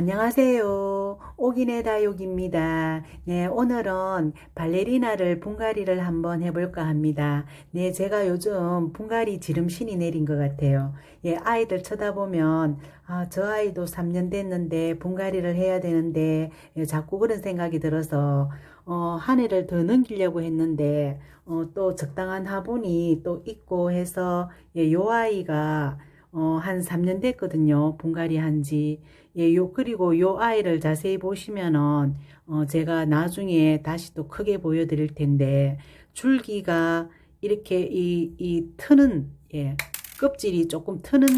안녕하세요. 오기네 다육입니다. 네, 오늘은 발레리나를 분갈이를 한번 해볼까 합니다. 네, 제가 요즘 분갈이 지름신이 내린 것 같아요. 예, 아이들 쳐다보면, 아, 저 아이도 3년 됐는데 분갈이를 해야 되는데, 예, 자꾸 그런 생각이 들어서, 어, 한 해를 더 넘기려고 했는데, 어, 또 적당한 화분이 또 있고 해서, 예, 요 아이가, 어, 한 3년 됐거든요. 분갈이 한 지. 예, 요, 그리고 요 아이를 자세히 보시면은, 어, 제가 나중에 다시 또 크게 보여드릴 텐데, 줄기가 이렇게 이, 이 트는, 예, 껍질이 조금 트는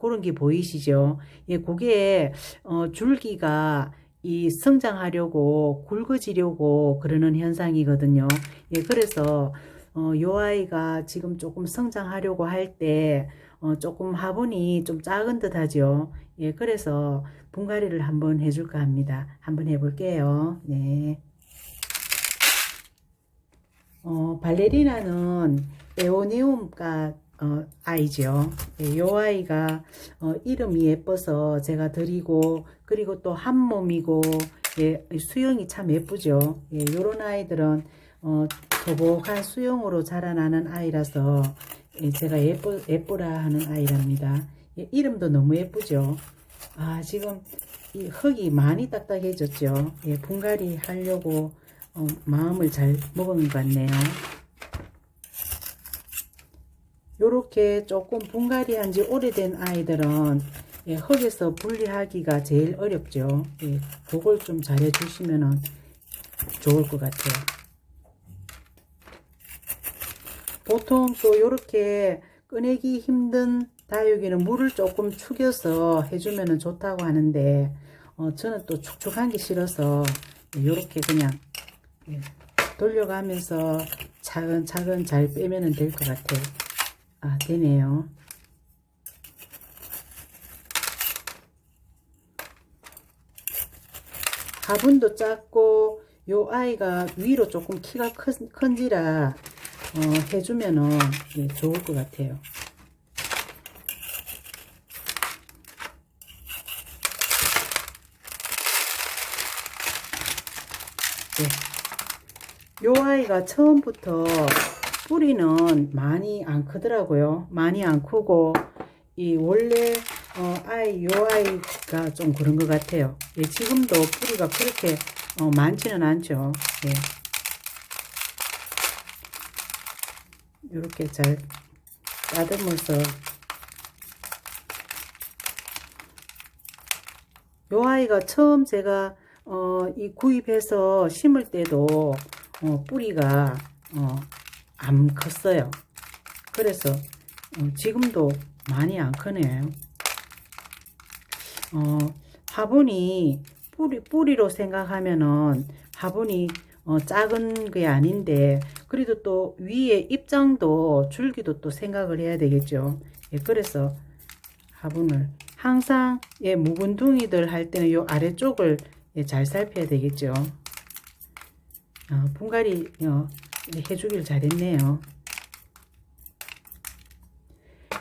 그런 게 보이시죠? 예, 그게, 어, 줄기가 이 성장하려고 굵어지려고 그러는 현상이거든요. 예, 그래서, 어, 요 아이가 지금 조금 성장하려고 할 때, 어, 조금 화분이 좀 작은 듯 하죠. 예, 그래서 분갈이를 한번 해줄까 합니다. 한번 해볼게요. 네. 어, 발레리나는 에오네움과 어, 아이죠. 예, 요 아이가 어, 이름이 예뻐서 제가 드리고 그리고 또 한 몸이고 예, 수영이 참 예쁘죠. 예, 요런 아이들은 어, 도복한 수영으로 자라나는 아이라서 예, 제가 예쁘, 예쁘라 하는 아이랍니다. 예, 이름도 너무 예쁘죠. 아, 지금 이 흙이 많이 딱딱해졌죠. 예, 분갈이 하려고 어, 마음을 잘 먹은 것 같네요. 요렇게 조금 분갈이 한지 오래된 아이들은 예, 흙에서 분리하기가 제일 어렵죠. 예, 그걸 좀 잘해 주시면 좋을 것 같아요. 보통 또 요렇게 꺼내기 힘든 다육이는 물을 조금 축여서 해주면 좋다고 하는데 어, 저는 또 축축한 게 싫어서 요렇게 그냥 예, 돌려가면서 차근차근 잘 빼면 될 것 같아요. 아, 되네요. 화분도 작고 요 아이가 위로 조금 키가 큰, 큰지라 어, 해주면은 예, 좋을 것 같아요. 예. 요 아이가 처음부터 뿌리는 많이 안 크더라고요. 많이 안 크고 이 원래 어, 아이 요 아이가 좀 그런 것 같아요. 예, 지금도 뿌리가 그렇게 어, 많지는 않죠. 예. 이렇게 잘 따듬어서 요 아이가 처음 제가 어, 이 구입해서 심을 때도 어, 뿌리가 어, 안 컸어요. 그래서 어, 지금도 많이 안 크네요. 어, 화분이 뿌리, 뿌리로 생각하면은 화분이 어, 작은 게 아닌데 그래도 또 위에 입장도 줄기도 또 생각을 해야 되겠죠. 예, 그래서 화분을 항상 예, 묵은둥이들 할 때는 요 아래쪽을 예, 잘 살펴야 되겠죠. 어, 분갈이 어, 해주길 잘했네요.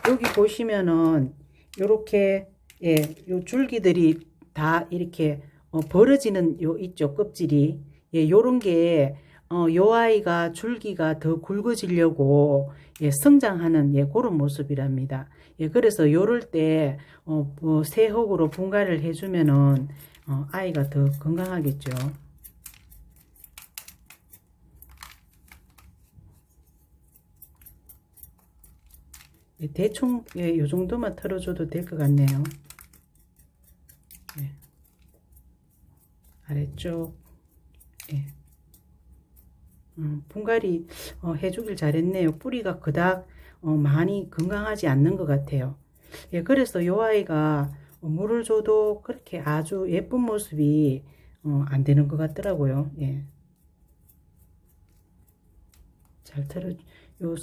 여기 보시면은 요렇게 예, 요 줄기들이 다 이렇게 어, 벌어지는 요 있죠 껍질이 예, 요런 게 어, 요 아이가 줄기가 더 굵어지려고 예, 성장하는 예, 그런 모습이랍니다. 예, 그래서 요럴 때 어, 뭐, 새흙으로 분갈이를 해주면은 어, 아이가 더 건강하겠죠. 예, 대충 예, 요 정도만 털어줘도 될 것 같네요. 예. 아래쪽 예. 음, 분갈이 어, 해주길 잘했네요. 뿌리가 그닥 어, 많이 건강하지 않는 것 같아요. 예, 그래서 요 아이가 어, 물을 줘도 그렇게 아주 예쁜 모습이 어, 안 되는 것 같더라고요. 예. 잘 털어 요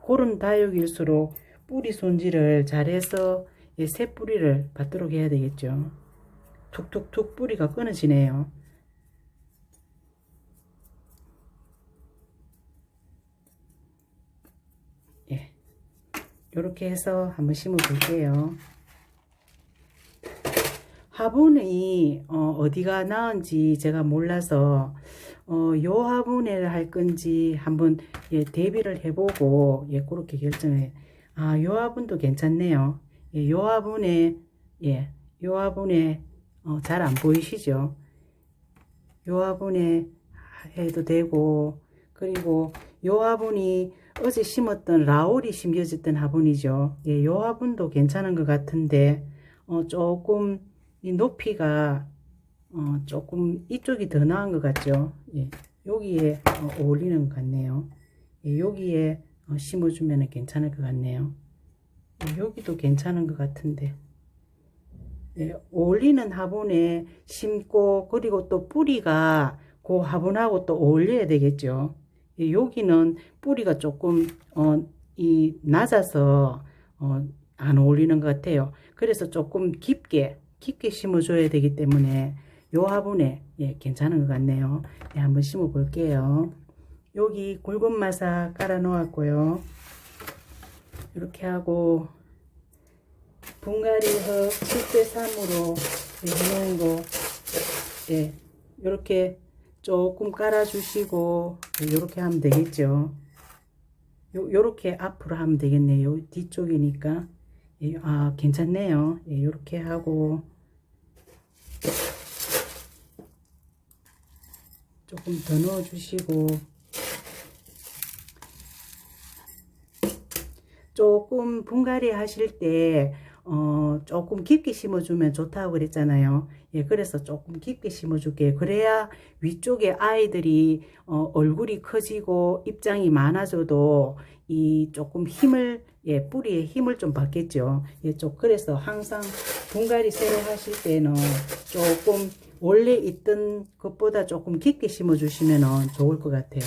고른 다육일수록 뿌리 손질을 잘해서 예, 새 뿌리를 받도록 해야 되겠죠. 툭툭툭 뿌리가 끊어지네요. 이렇게 해서 한번 심어 볼게요. 화분이 어, 어디가 나은지 제가 몰라서 어, 요 화분을 할 건지 한번 예, 대비를 해보고 예, 그렇게 결정해. 아, 요 화분도 괜찮네요. 예, 요 화분에 예, 요 화분에 어, 잘 안 보이시죠? 요 화분에 해도 되고 그리고 요 화분이 어제 심었던 라올이 심겨졌던 화분이죠. 예, 요 화분도 괜찮은 것 같은데 어, 조금 이 높이가 어, 조금 이쪽이 더 나은 것 같죠. 예, 여기에 어, 어울리는 것 같네요. 예, 여기에 어, 심어주면 괜찮을 것 같네요. 예, 여기도 괜찮은 것 같은데. 예, 어울리는 화분에 심고 그리고 또 뿌리가 그 화분하고 또 어울려야 되겠죠. 예, 여기는 뿌리가 조금 어, 이 낮아서 어, 안 어울리는 것 같아요. 그래서 조금 깊게 깊게 심어줘야 되기 때문에 요 화분에 예, 괜찮은 것 같네요. 예, 한번 심어 볼게요. 여기 굵은 마사 깔아 놓았고요. 이렇게 하고 분갈이 흙 7대 3으로 해놓은 거, 예, 이렇게 조금 깔아주시고, 이렇게 하면 되겠죠. 요, 요렇게 앞으로 하면 되겠네요. 뒤쪽이니까. 예, 아, 괜찮네요. 예, 요렇게 하고, 조금 더 넣어주시고, 조금 분갈이 하실 때, 어, 조금 깊게 심어주면 좋다고 그랬잖아요. 예, 그래서 조금 깊게 심어줄게요. 그래야 위쪽에 아이들이, 어, 얼굴이 커지고 입장이 많아져도 이 조금 힘을, 예, 뿌리에 힘을 좀 받겠죠. 예, 좀, 그래서 항상 분갈이 새로 하실 때는 조금 원래 있던 것보다 조금 깊게 심어 주시면 좋을 것 같아요.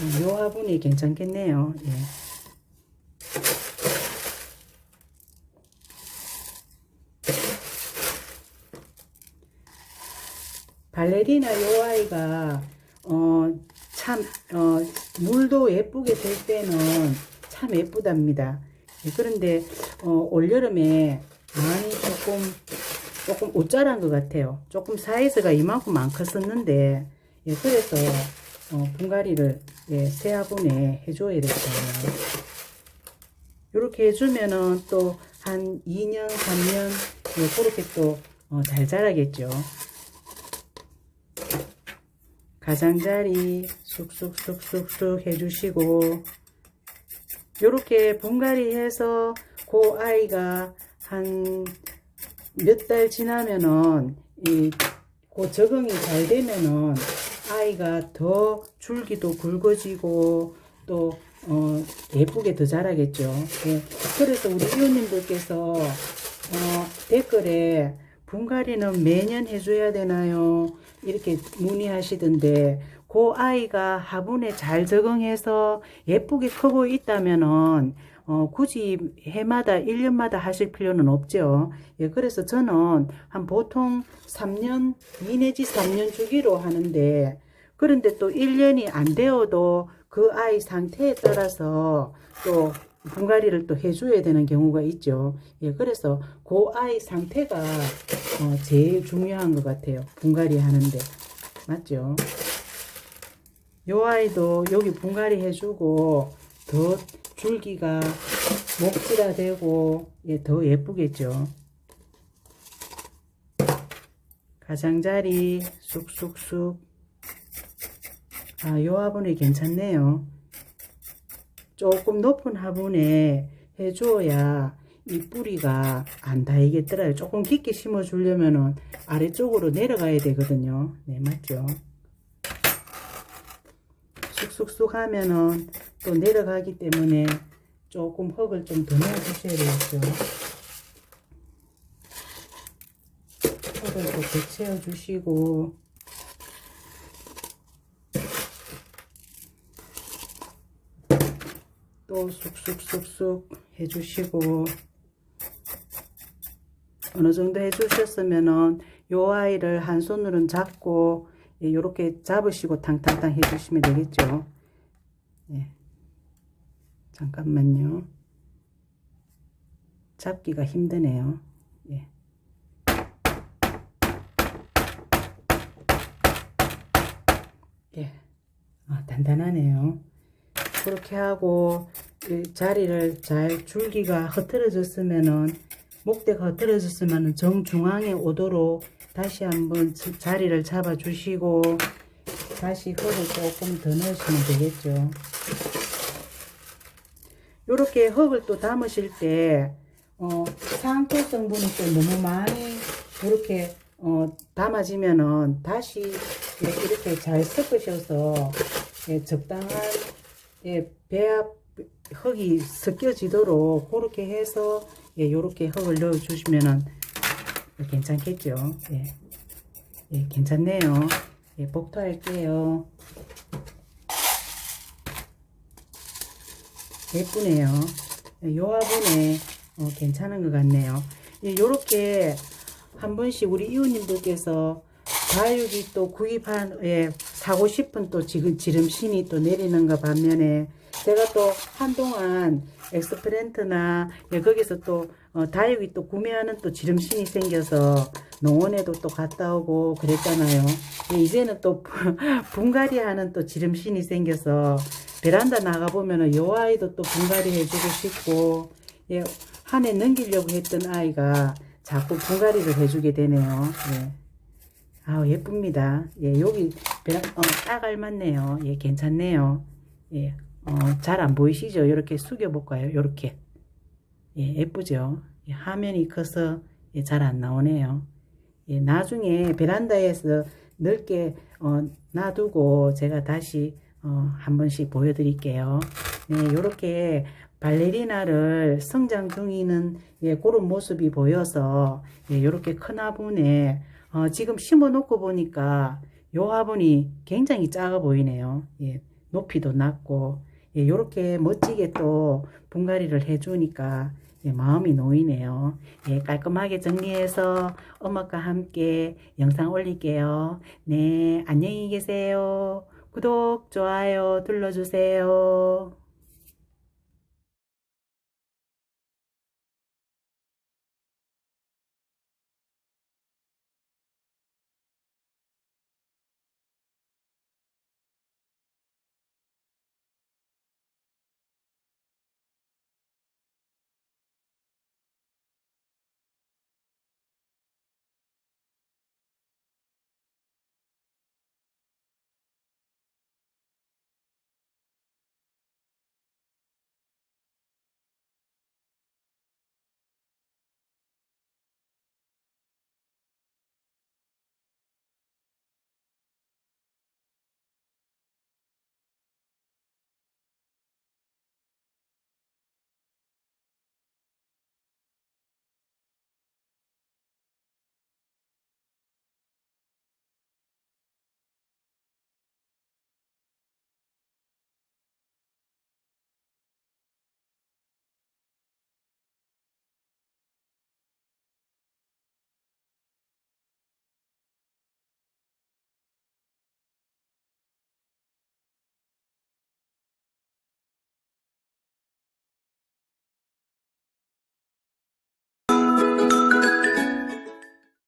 음, 요 화분이 괜찮겠네요. 예. 발레리나 요 아이가 어, 참 어, 물도 예쁘게 될 때는 참 예쁘답니다. 예, 그런데 어, 올여름에 많이 조금 조금 옷자란 것 같아요. 조금 사이즈가 이만큼 안 컸었는데 예, 그래서 어, 분갈이를 예, 새 화분에 해줘야 되거든요. 이렇게 해주면은 또 한 2년, 3년 예, 그렇게 또잘 자라겠죠. 가장자리 쑥쑥쑥쑥쑥 해주시고 요렇게 분갈이 해서 그 아이가 한 몇 달 지나면은 이그 적응이 잘 되면은 아이가 더 줄기도 굵어지고 또 어, 예쁘게 더 자라겠죠. 예. 그래서 우리 이웃님들께서 어, 댓글에 분갈이는 매년 해줘야 되나요? 이렇게 문의하시던데 그 아이가 화분에 잘 적응해서 예쁘게 크고 있다면은 어, 굳이 해마다 1년마다 하실 필요는 없죠. 예, 그래서 저는 한 보통 3년, 2 내지 3년 주기로 하는데 그런데 또 1년이 안 되어도 그 아이 상태에 따라서 또 분갈이를 또 해줘야 되는 경우가 있죠. 예, 그래서 그 아이 상태가 어, 제일 중요한 것 같아요. 분갈이 하는데. 맞죠? 요 아이도 여기 분갈이 해주고 더 줄기가 목질화 되고 예, 더 예쁘겠죠. 가장자리 쑥쑥쑥 아, 요 화분이 괜찮네요. 조금 높은 화분에 해줘야 이 뿌리가 안 닿이겠더라요. 조금 깊게 심어 주려면은 아래쪽으로 내려가야 되거든요. 네, 맞죠? 쑥쑥쑥 하면은 또 내려가기 때문에 조금 흙을 좀 더 넣어 주셔야 되겠죠. 흙을 또더 채워 주시고 또 쑥쑥쑥쑥 해주시고 어느 정도 해주셨으면은 요 아이를 한 손으로는 잡고 이렇게 잡으시고 탕탕탕 해주시면 되겠죠. 예. 잠깐만요. 잡기가 힘드네요. 예. 예. 아, 단단하네요. 그렇게 하고 이 자리를 잘 줄기가 흐트러졌으면은 목대가 흐트러졌으면은 정중앙에 오도록 다시 한번 지- 자리를 잡아 주시고 다시 흙을 조금 더 넣으시면 되겠죠. 요렇게 흙을 또 담으실 때 어, 상토 성분이 또 너무 많이 이렇게 어, 담아지면은 다시 예, 이렇게 잘 섞으셔서 예, 적당한 예, 배합 흙이 섞여지도록 그렇게 해서 예, 요렇게 흙을 넣어 주시면은 괜찮겠죠. 예. 예, 괜찮네요. 예, 복토할게요. 예쁘네요. 예, 요 화분에 어, 괜찮은 것 같네요. 예, 요렇게 한 번씩 우리 이웃님들께서 다육이 또 구입한 예, 사고 싶은 또 지금 지름신이 또 내리는 거 반면에 제가 또 한동안 엑스프렌트나 예, 거기서 또 어, 다육이 또 구매하는 또 지름신이 생겨서 농원에도 또 갔다 오고 그랬잖아요. 예, 이제는 또 분갈이 하는 또 지름신이 생겨서 베란다 나가 보면은 요 아이도 또 분갈이 해주고 싶고 예, 한 해 넘기려고 했던 아이가 자꾸 분갈이를 해주게 되네요. 예. 아우 예쁩니다. 예, 여기 베란, 어, 딱 알맞네요. 예, 괜찮네요. 예, 어, 잘 안 보이시죠? 이렇게 숙여볼까요? 이렇게. 예, 예쁘죠? 예, 화면이 커서 예, 잘 안 나오네요. 예, 나중에 베란다에서 넓게 어, 놔두고 제가 다시 어, 한 번씩 보여드릴게요. 네, 이렇게 발레리나를 성장 중이는 예, 그런 모습이 보여서 예, 이렇게 큰 화분에 어, 지금 심어 놓고 보니까 요 화분이 굉장히 작아 보이네요. 예, 높이도 낮고 예, 이렇게 멋지게 또 분갈이를 해주니까 예, 마음이 놓이네요. 예, 깔끔하게 정리해서 엄마과 함께 영상 올릴게요. 네, 안녕히 계세요. 구독, 좋아요 눌러주세요.